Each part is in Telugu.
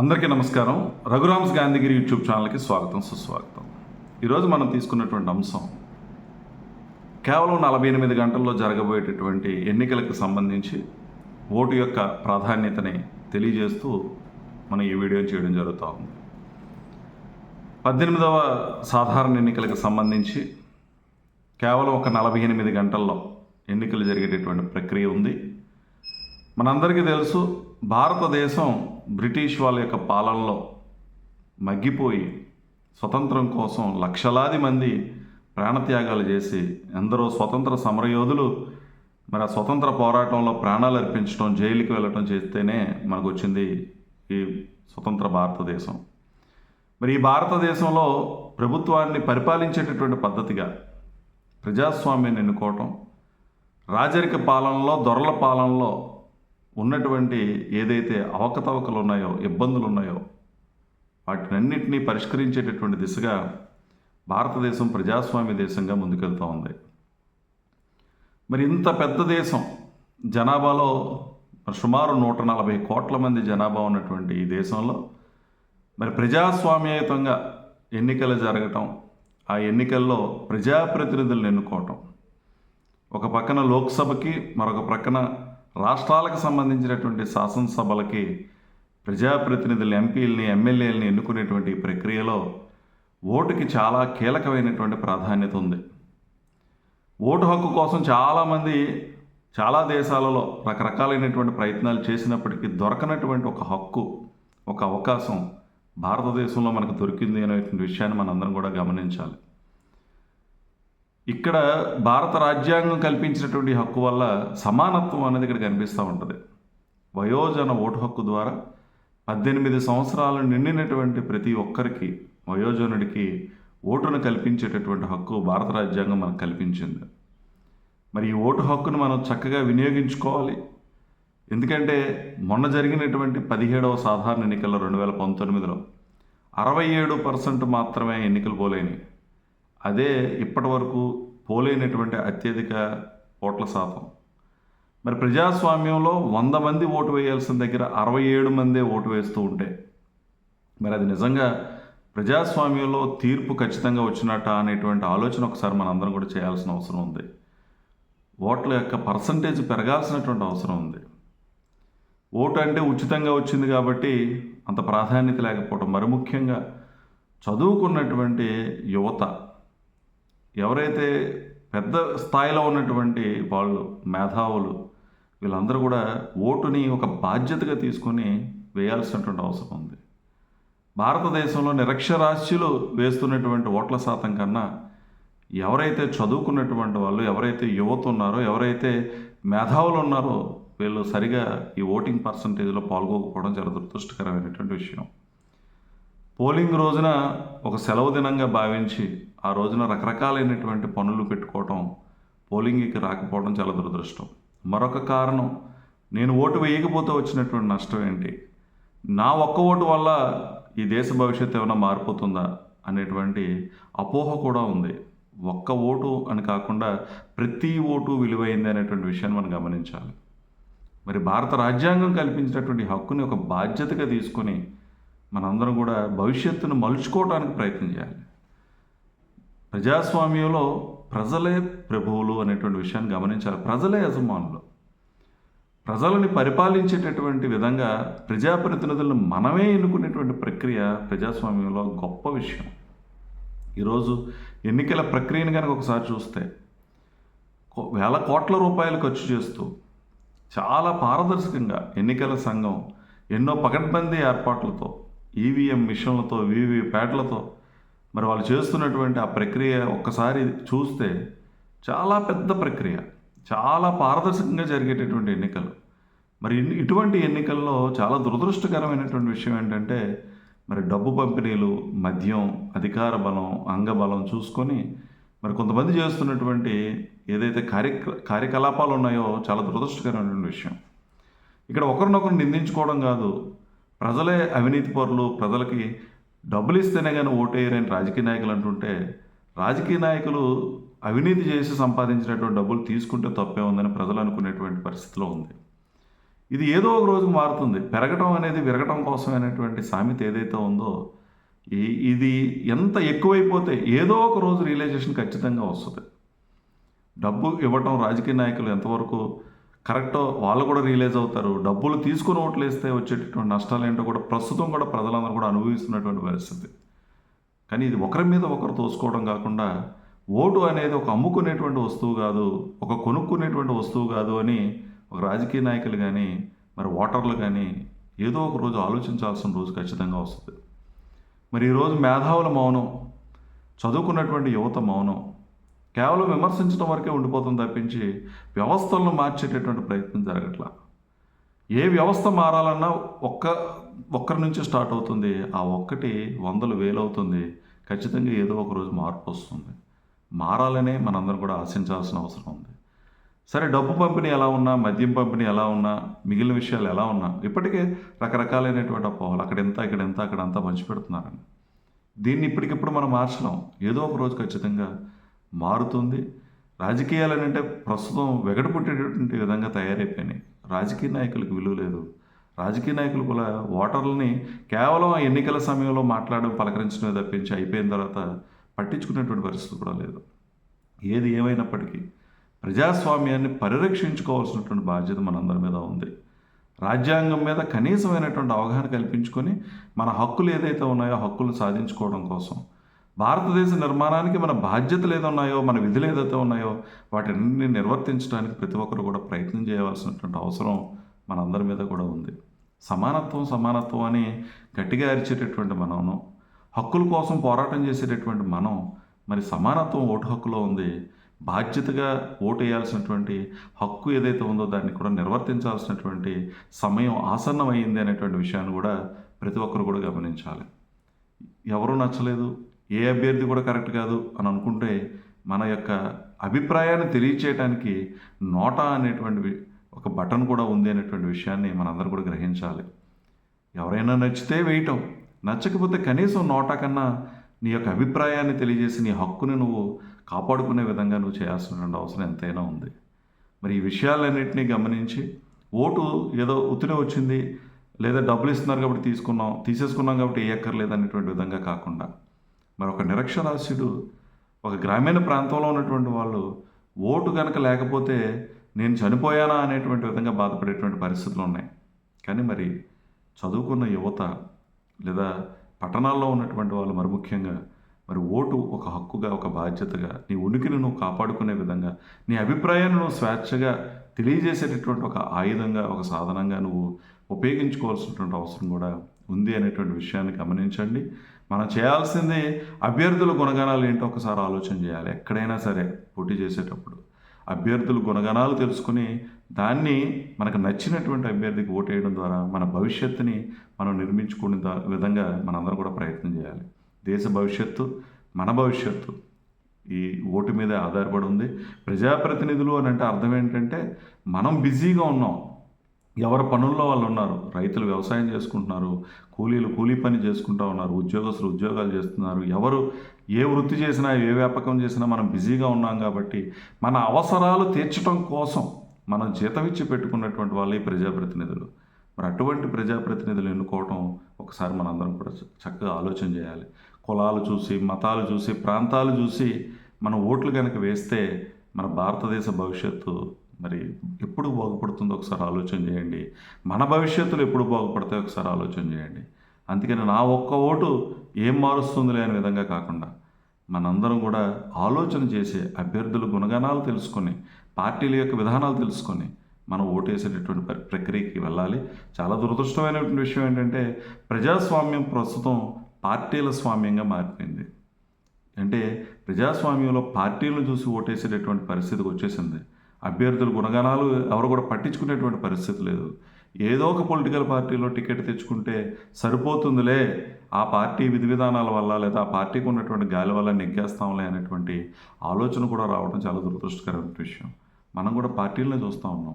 అందరికీ నమస్కారం. రఘురామ్స్ గాంధీగిరి యూట్యూబ్ ఛానల్కి స్వాగతం సుస్వాగతం. ఈరోజు మనం తీసుకున్నటువంటి అంశం కేవలం నలభై ఎనిమిది గంటల్లో జరగబోయేటటువంటి ఎన్నికలకు సంబంధించి ఓటు యొక్క ప్రాధాన్యతని తెలియజేస్తూ మనం ఈ వీడియో చేయడం జరుగుతూ ఉంది. పద్దెనిమిదవ సాధారణ ఎన్నికలకు సంబంధించి కేవలం ఒక నలభై ఎనిమిది గంటల్లో ఎన్నికలు జరిగేటటువంటి ప్రక్రియ ఉంది. మనందరికీ తెలుసు భారతదేశం బ్రిటిష్ వాళ్ళ యొక్క పాలనలో మగ్గిపోయి స్వతంత్రం కోసం లక్షలాది మంది ప్రాణత్యాగాలు చేసి ఎందరో స్వతంత్ర సమరయోధులు మరి ఆ స్వతంత్ర పోరాటంలో ప్రాణాలు అర్పించడం జైలుకి వెళ్ళటం చేస్తేనే మనకు వచ్చింది ఈ స్వతంత్ర భారతదేశం. మరి ఈ భారతదేశంలో ప్రభుత్వాన్ని పరిపాలించేటటువంటి పద్ధతిగా ప్రజాస్వామ్యాన్ని ఎన్నుకోవటం రాజరిక పాలనలో దొరల పాలనలో ఉన్నటువంటి ఏదైతే అవకతవకలు ఉన్నాయో ఇబ్బందులు ఉన్నాయో వాటినన్నింటినీ పరిష్కరించేటటువంటి దిశగా భారతదేశం ప్రజాస్వామ్య దేశంగా ముందుకెళ్తూ ఉంది. మరి ఇంత పెద్ద దేశం జనాభాలో మరి సుమారు నూట నలభై కోట్ల మంది జనాభా ఉన్నటువంటి ఈ దేశంలో మరి ప్రజాస్వామ్యయుతంగా ఎన్నికలు జరగటం ఆ ఎన్నికల్లో ప్రజాప్రతినిధులను ఎన్నుకోవటం ఒక పక్కన లోక్సభకి మరొక ప్రక్కన రాష్ట్రాలకు సంబంధించినటువంటి శాసనసభలకి ప్రజాప్రతినిధులు ఎంపీలని ఎమ్మెల్యేలని ఎన్నుకునేటువంటి ప్రక్రియలో ఓటుకి చాలా కీలకమైనటువంటి ప్రాధాన్యత ఉంది. ఓటు హక్కు కోసం చాలామంది చాలా దేశాలలో రకరకాలైనటువంటి ప్రయత్నాలు చేసినప్పటికీ దొరకనటువంటి ఒక హక్కు ఒక అవకాశం భారతదేశంలో మనకు దొరికింది అనేటువంటి విషయాన్ని మనందరం కూడా గమనించాలి. ఇక్కడ భారత రాజ్యాంగం కల్పించినటువంటి హక్కు వల్ల సమానత్వం అనేది ఇక్కడ కనిపిస్తూ ఉంటుంది. వయోజన ఓటు హక్కు ద్వారా పద్దెనిమిది సంవత్సరాలు నిండినటువంటి ప్రతి ఒక్కరికి వయోజనుడికి ఓటును కల్పించేటటువంటి హక్కు భారత రాజ్యాంగం మనకు కల్పించింది. మరి ఈ ఓటు హక్కును మనం చక్కగా వినియోగించుకోవాలి. ఎందుకంటే మొన్న జరిగినటువంటి పదిహేడవ సాధారణ ఎన్నికల్లో రెండు వేల పంతొమ్మిదిలో అరవై ఏడు పర్సెంట్ మాత్రమే ఎన్నికలు పోలేని అదే ఇప్పటి వరకు పోలేనటువంటి అత్యధిక ఓట్ల శాతం. మరి ప్రజాస్వామ్యంలో వంద మంది ఓటు వేయాల్సిన దగ్గర అరవై ఏడు మందే ఓటు వేస్తూ ఉంటే మరి అది నిజంగా ప్రజాస్వామ్యంలో తీర్పు ఖచ్చితంగా వచ్చినట్ట అనేటువంటి ఆలోచన ఒకసారి మనందరం కూడా చేయాల్సిన అవసరం ఉంది. ఓట్ల యొక్క పర్సంటేజ్ పెరగాల్సినటువంటి అవసరం ఉంది. ఓటు అంటే ఉచితంగా వచ్చింది కాబట్టి అంత ప్రాధాన్యత లేకపోవడం మరి ముఖ్యంగా చదువుకున్నటువంటి యువత ఎవరైతే పెద్ద స్థాయిలో ఉన్నటువంటి వాళ్ళు మేధావులు వీళ్ళందరూ కూడా ఓటుని ఒక బాధ్యతగా తీసుకొని వేయాల్సినటువంటి అవసరం ఉంది. భారతదేశంలో నిరక్షరాస్యులు వేస్తున్నటువంటి ఓట్ల శాతం కన్నా ఎవరైతే చదువుకున్నటువంటి వాళ్ళు ఎవరైతే యువత ఉన్నారో ఎవరైతే మేధావులు ఉన్నారో వీళ్ళు సరిగా ఈ ఓటింగ్ పర్సంటేజ్లో పాల్గొకపోవడం చాలా దురదృష్టకరమైనటువంటి విషయం. పోలింగ్ రోజున ఒక సెలవు దినంగా భావించి ఆ రోజున రకరకాలైనటువంటి పనులు పెట్టుకోవటం పోలింగ్కి రాకపోవడం చాలా దురదృష్టం. మరొక కారణం నేను ఓటు వేయకపోతే వచ్చినటువంటి నష్టం ఏంటి? నా ఒక్క ఓటు వల్ల ఈ దేశ భవిష్యత్తు ఏమైనా మారిపోతుందా అనేటువంటి అపోహ కూడా ఉంది. ఒక్క ఓటు అని కాకుండా ప్రతి ఓటు విలువైంది అనేటువంటి విషయాన్ని మనం గమనించాలి. మరి భారత రాజ్యాంగం కల్పించినటువంటి హక్కుని ఒక బాధ్యతగా తీసుకొని మనందరం కూడా భవిష్యత్తును మలుచుకోవడానికి ప్రయత్నం చేయాలి. ప్రజాస్వామ్యంలో ప్రజలే ప్రభువులు అనేటువంటి విషయాన్ని గమనించాలి. ప్రజలే యజమానులు. ప్రజలని పరిపాలించేటటువంటి విధంగా ప్రజాప్రతినిధులను మనమే ఎన్నుకునేటువంటి ప్రక్రియ ప్రజాస్వామ్యంలో గొప్ప విషయం. ఈరోజు ఎన్నికల ప్రక్రియను కనుక ఒకసారి చూస్తే కో- వేల కోట్ల రూపాయలు ఖర్చు చేస్తూ చాలా పారదర్శకంగా ఎన్నికల సంఘం ఎన్నో పకడ్బందీ ఏర్పాట్లతో ఈవీఎం మిషన్లతో వివి ప్యాట్లతో మరి వాళ్ళు చేస్తున్నటువంటి ఆ ప్రక్రియ ఒక్కసారి చూస్తే చాలా పెద్ద ప్రక్రియ. చాలా పారదర్శకంగా జరిగేటటువంటి ఎన్నికలు. మరి ఇటువంటి ఎన్నికల్లో చాలా దురదృష్టకరమైనటువంటి విషయం ఏంటంటే మరి డబ్బు పంపిణీలు మద్యం అధికార బలం అంగబలం చూసుకొని మరి కొంతమంది చేస్తున్నటువంటి ఏదైతే కార్య కార్యకలాపాలు ఉన్నాయో చాలా దురదృష్టకరమైనటువంటి విషయం. ఇక్కడ ఒకరినొకరు నిందించుకోవడం కాదు ప్రజలే అవినీతి పరులు ప్రజలకి డబ్బులు ఇస్తేనే కానీ ఓటేయరని రాజకీయ నాయకులు అంటుంటే రాజకీయ నాయకులు అవినీతి చేసి సంపాదించినటువంటి డబ్బులు తీసుకుంటే తప్పే ఉందని ప్రజలు అనుకునేటువంటి పరిస్థితిలో ఉంది. ఇది ఏదో ఒక రోజు మారుతుంది. పెరగటం అనేది విరగటం కోసమైనటువంటి సామెత ఏదైతే ఉందో ఇది ఎంత ఎక్కువైపోతే ఏదో ఒక రోజు రియలైజేషన్ ఖచ్చితంగా వస్తుంది. డబ్బు ఇవ్వటం రాజకీయ నాయకులు ఎంతవరకు కరెక్ట్ వాళ్ళు కూడా రియలైజ్ అవుతారు. డబ్బులు తీసుకుని ఓట్లు వేస్తే వచ్చేటటువంటి నష్టాలు ఏంటో కూడా ప్రస్తుతం కూడా ప్రజలందరూ కూడా అనుభవిస్తున్నటువంటి పరిస్థితి. కానీ ఇది ఒకరి మీద ఒకరు తోసుకోవడం కాకుండా ఓటు అనేది ఒక అమ్ముకునేటువంటి వస్తువు కాదు ఒక కొనుక్కునేటువంటి వస్తువు కాదు అని ఒక రాజకీయ నాయకులు కానీ మరి ఓటర్లు కానీ ఏదో ఒక రోజు ఆలోచించాల్సిన రోజు ఖచ్చితంగా వస్తుంది. మరి ఈరోజు మేధావుల మౌనం చదువుకున్నటువంటి యువత మౌనం కేవలం విమర్శించడం వరకే ఉండిపోతుంది తప్పించి వ్యవస్థలను మార్చేటటువంటి ప్రయత్నం జరగట్లా. ఏ వ్యవస్థ మారాలన్నా ఒక్క ఒక్కరి నుంచి స్టార్ట్ అవుతుంది. ఆ ఒక్కటి వందలు వేలు అవుతుంది ఖచ్చితంగా ఏదో ఒక రోజు మార్పు వస్తుంది. మారాలనే మనందరం కూడా ఆశించాల్సిన అవసరం ఉంది. సరే డబ్బు పంపిణీ ఎలా ఉన్నా మద్యం పంపిణీ ఎలా ఉన్నా మిగిలిన విషయాలు ఎలా ఉన్నా ఇప్పటికే రకరకాలైనటువంటి అపోహలు అక్కడ ఎంత ఇక్కడ ఎంత అక్కడ అంతా పంచిపెడుతున్నారని. దీన్ని ఇప్పటికిప్పుడు మనం మార్చలేం. ఏదో ఒక రోజు ఖచ్చితంగా మారుతుంది. రాజకీయాలు అని అంటే ప్రస్తుతం వెగట పుట్టేటటువంటి విధంగా తయారైపోయినాయి. రాజకీయ నాయకులకు విలువ లేదు. రాజకీయ నాయకులు కూడా ఓటర్లని కేవలం ఎన్నికల సమయంలో మాట్లాడడం పలకరించడమే తప్పించి అయిపోయిన తర్వాత పట్టించుకునేటువంటి పరిస్థితి కూడా లేదు. ఏది ఏమైనప్పటికీ ప్రజాస్వామ్యాన్ని పరిరక్షించుకోవాల్సినటువంటి బాధ్యత మనందరి మీద ఉంది. రాజ్యాంగం మీద కనీసమైనటువంటి అవగాహన కల్పించుకొని మన హక్కులు ఏదైతే ఉన్నాయో హక్కులు సాధించుకోవడం కోసం భారతదేశ నిర్మాణానికి మన బాధ్యతలు ఏదో ఉన్నాయో మన విధులు ఏదైతే ఉన్నాయో వాటిని నిర్వర్తించడానికి ప్రతి ఒక్కరు కూడా ప్రయత్నం చేయవలసినటువంటి అవసరం మనందరి మీద కూడా ఉంది. సమానత్వం సమానత్వం అని గట్టిగా అరిచేటటువంటి మనము హక్కుల కోసం పోరాటం చేసేటటువంటి మనం మరి సమానత్వం ఓటు హక్కులో ఉంది. బాధ్యతగా ఓటు వేయాల్సినటువంటి హక్కు ఏదైతే ఉందో దాన్ని కూడా నిర్వర్తించాల్సినటువంటి సమయం ఆసన్నమైంది అనేటువంటి విషయాన్ని కూడా ప్రతి ఒక్కరు కూడా గమనించాలి. ఎవరు నచ్చలేదు ఏ అభ్యర్థి కూడా కరెక్ట్ కాదు అని అనుకుంటే మన యొక్క అభిప్రాయాన్ని తెలియచేయటానికి నోటా అనేటువంటి ఒక బటన్ కూడా ఉంది అనేటువంటి విషయాన్ని మనందరూ కూడా గ్రహించాలి. ఎవరైనా నచ్చితే వేయటం నచ్చకపోతే కనీసం నోటా కన్నా నీ యొక్క అభిప్రాయాన్ని తెలియజేసి నీ హక్కుని నువ్వు కాపాడుకునే విధంగా నువ్వు చేయాల్సినటువంటి అవసరం ఎంతైనా ఉంది. మరి ఈ విషయాలన్నింటినీ గమనించి ఓటు ఏదో ఉత్తినే వచ్చింది లేదా డబ్బులు ఇస్తున్నారు కాబట్టి తీసుకున్నాం తీసేసుకున్నాం కాబట్టి వేయక్కర్లేదు అనేటువంటి విధంగా కాకుండా మరి ఒక నిరక్షరాస్యుడు ఒక గ్రామీణ ప్రాంతంలో ఉన్నటువంటి వాళ్ళు ఓటు కనుక లేకపోతే నేను చనిపోయానా అనేటువంటి విధంగా బాధపడేటువంటి పరిస్థితులు ఉన్నాయి. కానీ మరి చదువుకున్న యువత లేదా పట్టణాల్లో ఉన్నటువంటి వాళ్ళు మరి ముఖ్యంగా మరి ఓటు ఒక హక్కుగా ఒక బాధ్యతగా నీ ఉనికిని నువ్వు కాపాడుకునే విధంగా నీ అభిప్రాయాన్ని నువ్వు స్వేచ్ఛగా తెలియజేసేటటువంటి ఒక ఆయుధంగా ఒక సాధనంగా నువ్వు ఉపయోగించుకోవాల్సినటువంటి అవసరం కూడా ఉంది అనేటువంటి విషయాన్ని గమనించండి. మనం చేయాల్సింది అభ్యర్థుల గుణగణాలు ఏంటో ఒకసారి ఆలోచన చేయాలి. ఎక్కడైనా సరే పోటీ చేసేటప్పుడు అభ్యర్థుల గుణగణాలు తెలుసుకుని దాన్ని మనకు నచ్చినటువంటి అభ్యర్థికి ఓటేయడం ద్వారా మన భవిష్యత్తుని మనం నిర్మించుకునే దా- విధంగా మనందరం కూడా ప్రయత్నం చేయాలి. దేశ భవిష్యత్తు మన భవిష్యత్తు ఈ ఓటు మీద ఆధారపడి ఉంది. ప్రజాప్రతినిధులు అని అంటే అర్థం ఏంటంటే మనం బిజీగా ఉన్నాం. ఎవరి పనుల్లో వాళ్ళు ఉన్నారు? రైతులు వ్యవసాయం చేసుకుంటున్నారు కూలీలు కూలీ పని చేసుకుంటూ ఉన్నారు ఉద్యోగస్తులు ఉద్యోగాలు చేస్తున్నారు. ఎవరు ఏ వృత్తి చేసినా ఏ వ్యాపకం చేసినా మనం బిజీగా ఉన్నాం కాబట్టి మన అవసరాలు తీర్చడం కోసం మనం జీతం ఇచ్చి పెట్టుకున్నటువంటి వాళ్ళు ఈ ప్రజాప్రతినిధులు. మరి అటువంటి ప్రజాప్రతినిధులు ఎన్నుకోవటం ఒకసారి మనందరం కూడా చక్కగా ఆలోచన చేయాలి. కులాలు చూసి మతాలు చూసి ప్రాంతాలు చూసి మన ఓట్లు కనుక వేస్తే మన భారతదేశ భవిష్యత్తు మరి ఎప్పుడు బాగుపడుతుందో ఒకసారి ఆలోచన చేయండి. మన భవిష్యత్తులో ఎప్పుడు బాగుపడతాయో ఒకసారి ఆలోచన చేయండి. అందుకని నా ఒక్క ఓటు ఏం మారుస్తుందిలే అనే విధంగా కాకుండా మనందరం కూడా ఆలోచన చేసి అభ్యర్థుల గుణగణాలు తెలుసుకొని పార్టీల యొక్క విధానాలు తెలుసుకొని మనం ఓటేసేటటువంటి ప్ర- ప్రక్రియకి వెళ్ళాలి. చాలా దురదృష్టమైనటువంటి విషయం ఏంటంటే ప్రజాస్వామ్యం ప్రస్తుతం పార్టీల స్వామ్యంగా మారిపోయింది. అంటే ప్రజాస్వామ్యంలో పార్టీలను చూసి ఓటేసేటటువంటి పరిస్థితికి వచ్చేసింది. అభ్యర్థుల గుణగణాలు ఎవరు కూడా పట్టించుకునేటువంటి పరిస్థితి లేదు. ఏదో ఒక పొలిటికల్ పార్టీలో టికెట్ తెచ్చుకుంటే సరిపోతుందిలే ఆ పార్టీ విధి విధానాల వల్ల లేదా ఆ పార్టీకి ఉన్నటువంటి గాలి వల్ల నెగ్గేస్తాంలే అనేటువంటి ఆలోచన కూడా రావడం చాలా దురదృష్టకరమైన విషయం. మనం కూడా పార్టీలనే చూస్తూ ఉన్నాం.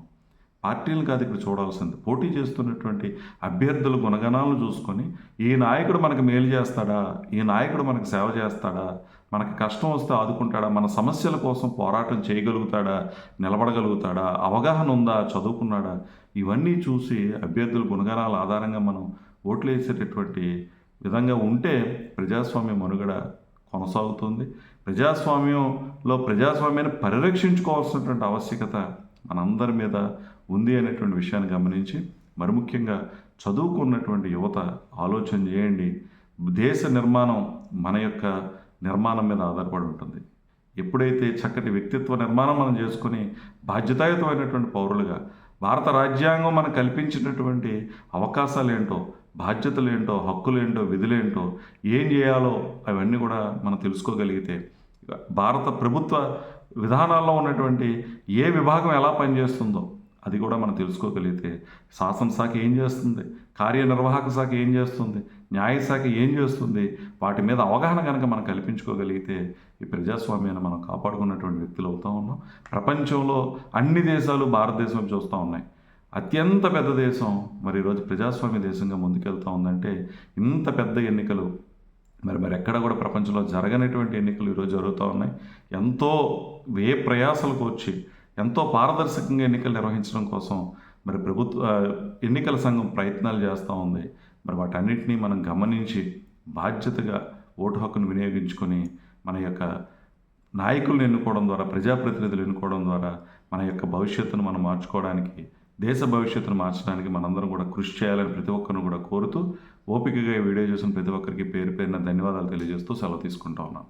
పార్టీలను కాదు ఇక్కడ చూడాల్సింది. పోటీ చేస్తున్నటువంటి అభ్యర్థుల గుణగణాలను చూసుకొని ఈ నాయకుడు మనకు మేలు చేస్తాడా? ఈ నాయకుడు మనకు సేవ చేస్తాడా? మనకు కష్టం వస్తే ఆదుకుంటాడా? మన సమస్యల కోసం పోరాటం చేయగలుగుతాడా? నిలబడగలుగుతాడా? అవగాహన ఉందా? చదువుకున్నాడా? ఇవన్నీ చూసి అభ్యర్థుల గుణగణాల ఆధారంగా మనం ఓట్లు వేసేటటువంటి విధంగా ఉంటే ప్రజాస్వామ్య మనుగడ కొనసాగుతుంది. ప్రజాస్వామ్యంలో ప్రజాస్వామ్యాన్ని పరిరక్షించుకోవాల్సినటువంటి ఆవశ్యకత మనందరి మీద ఉంది అనేటువంటి విషయాన్ని గమనించి మరి ముఖ్యంగా చదువుకున్నటువంటి యువత ఆలోచన చేయండి. దేశ నిర్మాణం మన యొక్క నిర్మాణం మీద ఆధారపడి ఉంటుంది. ఎప్పుడైతే చక్కటి వ్యక్తిత్వ నిర్మాణం మనం చేసుకుని బాధ్యతాయుతమైనటువంటి పౌరులుగా భారత రాజ్యాంగం మనకు కల్పించినటువంటి అవకాశాలు ఏంటో బాధ్యతలు ఏంటో హక్కులు ఏంటో విధులేంటో ఏం చేయాలో అవన్నీ కూడా మనం తెలుసుకోగలిగితే భారత ప్రభుత్వ విధానాల్లో ఉన్నటువంటి ఏ విభాగం ఎలా పనిచేస్తుందో అది కూడా మనం తెలుసుకోగలిగితే శాసన శాఖ ఏం చేస్తుంది? కార్యనిర్వాహక శాఖ ఏం చేస్తుంది? న్యాయశాఖ ఏం చేస్తుంది? వాటి మీద అవగాహన కనుక మనం కల్పించుకోగలిగితే ఈ ప్రజాస్వామ్యాన్ని మనం కాపాడుకున్నటువంటి వ్యక్తులు అవుతూ ఉన్నాం. ప్రపంచంలో అన్ని దేశాలు భారతదేశం చూస్తూ ఉన్నాయి. అత్యంత పెద్ద దేశం మరి ఈరోజు ప్రజాస్వామ్య దేశంగా ముందుకెళ్తూ ఉందంటే ఇంత పెద్ద ఎన్నికలు మరి మరి ఎక్కడ కూడా ప్రపంచంలో జరగనటువంటి ఎన్నికలు ఈరోజు జరుగుతూ ఉన్నాయి. ఎంతో వే ప్రయాసాలకు వచ్చి ఎంతో పారదర్శకంగా ఎన్నికలు నిర్వహించడం కోసం మరి ప్రభుత్వ ఎన్నికల సంఘం ప్రయత్నాలు చేస్తూ ఉంది. మరి వాటన్నిటినీ మనం గమనించి బాధ్యతగా ఓటు హక్కును వినియోగించుకొని మన యొక్క నాయకులను ఎన్నుకోవడం ద్వారా ప్రజాప్రతినిధులు ఎన్నుకోవడం ద్వారా మన యొక్క భవిష్యత్తును మనం మార్చుకోవడానికి దేశ భవిష్యత్తును మార్చడానికి మనందరం కూడా కృషి చేయాలని ప్రతి ఒక్కరిని కూడా కోరుతూ ఓపికగా ఈ వీడియో చూసిన ప్రతి ఒక్కరికి పేరు పేరున ధన్యవాదాలు తెలియజేస్తూ సెలవు తీసుకుంటా ఉన్నాను